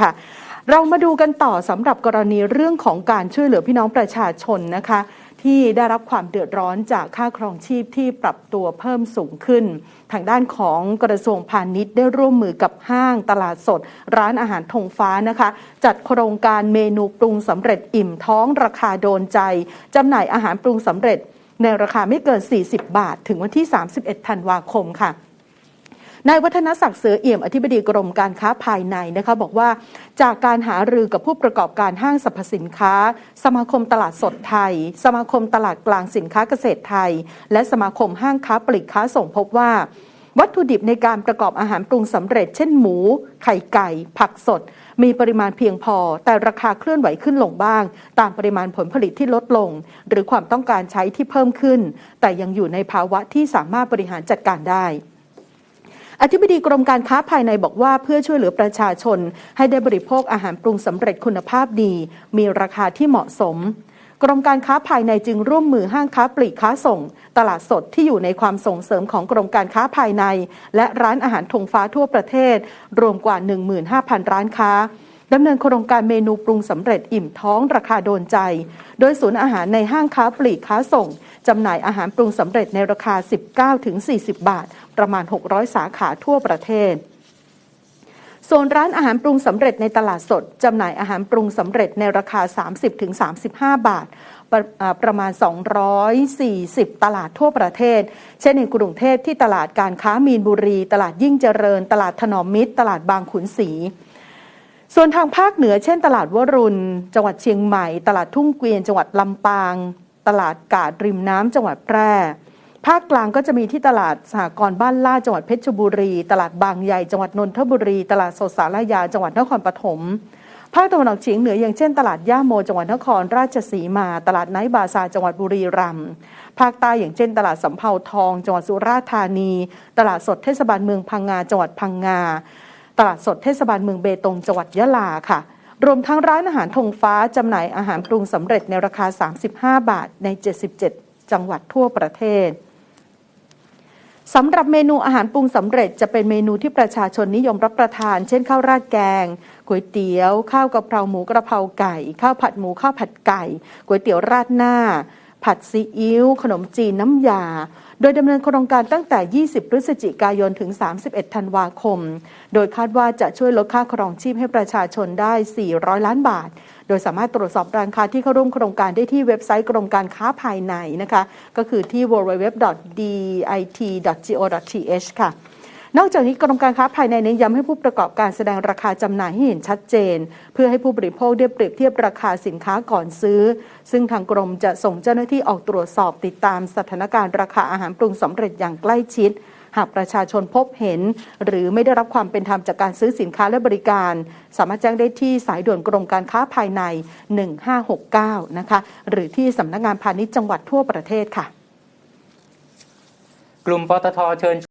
ค่ะเรามาดูกันต่อสำหรับกรณีเรื่องของการช่วยเหลือพี่น้องประชาชนนะคะ ที่ได้รับความเดือดร้อนจากค่าครองชีพที่ปรับตัวเพิ่มสูงขึ้น ทางด้านของกระทรวงพาณิชย์ได้ร่วมมือกับห้างตลาดสด ร้านอาหารธงฟ้านะคะ จัดโครงการเมนูปรุงสำเร็จอิ่มท้องราคาโดนใจจำหน่ายอาหารปรุงสำเร็จ ในราคาไม่เกิน 40 บาท ถึงวันที่ 31 ธันวาคมค่ะ นายวัฒนศักดิ์เสือเอี่ยมอธิบดีกรมการค้าภายในนะคะบอกว่าจากการหารือกับผู้ประกอบการห้างสรรพสินค้า สมาคมตลาดสดไทย สมาคมตลาดกลางสินค้าเกษตรไทย และสมาคมห้างค้าปลีกค้าส่งพบว่าวัตถุดิบในการประกอบอาหารปรุงสำเร็จ เช่นหมู ไข่ไก่ ผักสด มีปริมาณเพียงพอ แต่ราคาเคลื่อนไหวขึ้นลงบ้าง ตามปริมาณผลผลิตที่ลดลง หรือความต้องการใช้ที่เพิ่มขึ้น แต่ยังอยู่ในภาวะที่สามารถบริหารจัดการได้ อธิบดีกรมการค้าภายในบอกว่าเพื่อช่วยเหลือประชาชน ให้ได้บริโภคอาหารปรุงสำเร็จคุณภาพดี มีราคาที่เหมาะสมกรมการค้าภายในจึงร่วมมือห้างค้าปลีกค้าส่ง ตลาดสดที่อยู่ในความส่งเสริมของกรมการค้าภายใน และร้านอาหารธงฟ้าทั่วประเทศ รวมกว่า 15,000 ร้านค้า ดำเนินโครงการเมนูปรุงสำเร็จอิ่มท้องราคาโดนใจ โดยศูนย์อาหารในห้างค้าปลีกค้าส่งจำหน่ายอาหารปรุงสำเร็จในราคา 19-40 บาท ประมาณ 600 สาขาทั่วประเทศส่วนร้านอาหารปรุงสำเร็จในตลาดสดจำหน่ายอาหารปรุงสำเร็จในราคา 30-35 บาท ประประมาณ 240 ตลาดทั่วประเทศ เช่นในกรุงเทพที่ตลาดการค้ามีนบุรี ตลาดยิ่งเจริญ ตลาดถนอมมิตร ตลาดบางขุนศรี ส่วนทางภาคเหนือเช่น ตลาดวรุณ จังหวัดเชียงใหม่ ตลาดทุ่งเกวียน จังหวัดลำปาง ตลาดกาดริมน้ำจังหวัดแพร่ ภาคกลางก็จะมีที่ตลาดสหกรณ์บ้านล่าจังหวัดเพชรบุรี ตลาดบางใหญ่จังหวัดนนทบุรี ตลาดสดสารยาจังหวัดนครปฐมภาคตะวันออกเฉียงเหนืออย่างเช่น ตลาดย่าโมจังหวัดนครราชสีมา ตลาดไนท์บาซาจังหวัดบุรีรัมย์ภาคใต้อย่างเช่น ตลาดสำเภาทอง จังหวัดสุราษฎร์ธานี ตลาดสดเทศบาลเมืองพังงาจังหวัดพังงา ลาดสดเทศบาลเมืองเบตงจังหวัดยะลาค่ะ รวมทั้งร้านอาหารธงฟ้าจำหน่ายอาหารปรุงสำเร็จในราคา 35 บาทใน 77 จังหวัดทั่วประเทศสำหรับเมนูอาหารปรุงสำเร็จจะเป็นเมนูที่ประชาชนนิยมรับประทาน เช่นข้าวราดแกงก๋วยเตี๋ยว ข้าวกะเพราหมูกระเพราไก่ ข้าวผัดหมูข้าวผัดไก่ก๋วยเตี๋ยวราดหน้า ผัดซีอิ๊วขนมจีนน้ำยา โดยดำเนินโครงการตั้งแต่ 20 พฤศจิกายนถึง 31 ธันวาคม โดยคาดว่าจะช่วยลดค่าครองชีพให้ประชาชนได้ 400 ล้านบาท โดยสามารถตรวจสอบร้านค้าที่เข้าร่วมโครงการได้ที่เว็บไซต์กรมการค้าภายในนะคะ ก็คือที่ www.dit.go.th ค่ะ นอกจากนี้กรมการค้าภายในเน้นย้ำให้ผู้ประกอบการแสดงราคาจำหน่ายให้เห็นชัดเจน เพื่อให้ผู้บริโภคได้เปรียบเทียบราคาสินค้าก่อนซื้อ ซึ่งทางกรมจะส่งเจ้าหน้าที่ออกตรวจสอบติดตามสถานการณ์ราคาอาหารปรุงสำเร็จอย่างใกล้ชิดหากประชาชนพบเห็น หรือไม่ได้รับความเป็นธรรมจากการซื้อสินค้าและบริการ สามารถแจ้งได้ที่สายด่วนกรมการค้าภายใน 1569 นะคะ หรือที่สำนักงานพาณิชย์จังหวัดทั่วประเทศค่ะ กลุ่มปตทเชิญ